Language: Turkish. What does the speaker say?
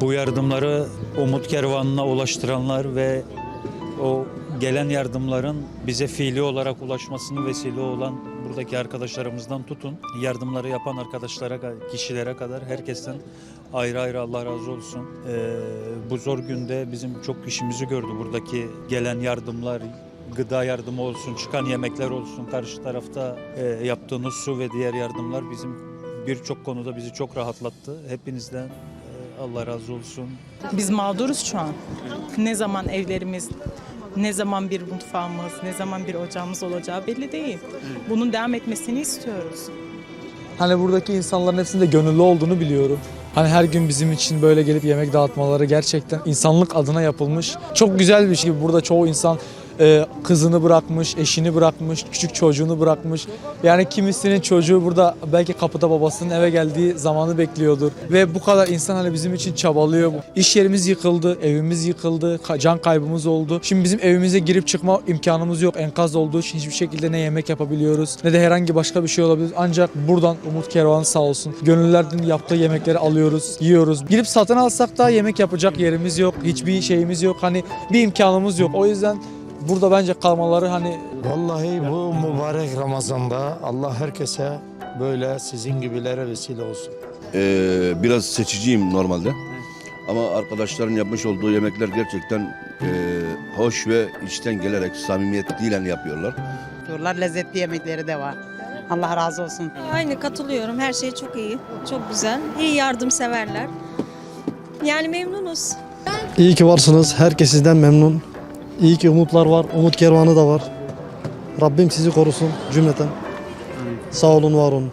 Bu yardımları Umut Kervanı'na ulaştıranlar ve o gelen yardımların bize fiili olarak ulaşmasını vesile olan buradaki arkadaşlarımızdan tutun. Yardımları yapan arkadaşlara, kişilere kadar herkesten ayrı ayrı Allah razı olsun. Ee, bu zor günde bizim çok işimizi gördü buradaki gelen yardımlar, gıda yardımı olsun, çıkan yemekler olsun, karşı tarafta e, yaptığınız su ve diğer yardımlar bizim birçok konuda bizi çok rahatlattı. Hepinizden Allah razı olsun. Biz mağduruz şu an. Ne zaman evlerimiz, ne zaman bir mutfağımız, ne zaman bir ocağımız olacağı belli değil. Bunun devam etmesini istiyoruz. Hani buradaki insanların hepsinde gönüllü olduğunu biliyorum. Hani her gün bizim için böyle gelip yemek dağıtmaları gerçekten insanlık adına yapılmış. Çok güzel bir şey. Burada çoğu insan e, kızını bırakmış, eşini bırakmış, küçük çocuğunu bırakmış. Yani kimisinin çocuğu burada belki kapıda babasının eve geldiği zamanı bekliyordur. Ve bu kadar insan hani bizim için çabalıyor. İş yerimiz yıkıldı, evimiz yıkıldı, can kaybımız oldu. Şimdi bizim evimize girip çıkma imkanımız yok. Enkaz olduğu için hiçbir şekilde ne yemek yapabiliyoruz ne de herhangi başka bir şey olabilir. Ancak buradan Umut Kervan sağ olsun. Gönüllerden yaptığı yemekleri alıyoruz, yiyoruz. Girip satın alsak da yemek yapacak yerimiz yok. Hiçbir şeyimiz yok. Hani bir imkanımız yok. O yüzden burada bence kalmaları hani Vallahi bu mübarek Ramazan'da Allah herkese böyle sizin gibilere vesile olsun. Ee, biraz seçiciyim normalde. Ama arkadaşların yapmış olduğu yemekler gerçekten e, hoş ve içten gelerek samimiyetiyle yapıyorlar. yapıyorlar. Lezzetli yemekleri de var. Allah razı olsun. Aynı katılıyorum. Her şey çok iyi. Çok güzel. İyi yardımseverler. Yani memnunuz. İyi ki varsınız. Herkes sizden memnun. İyi ki umutlar var. Umut kervanı da var. Rabbim sizi korusun cümleten. Sağ olun, var olun.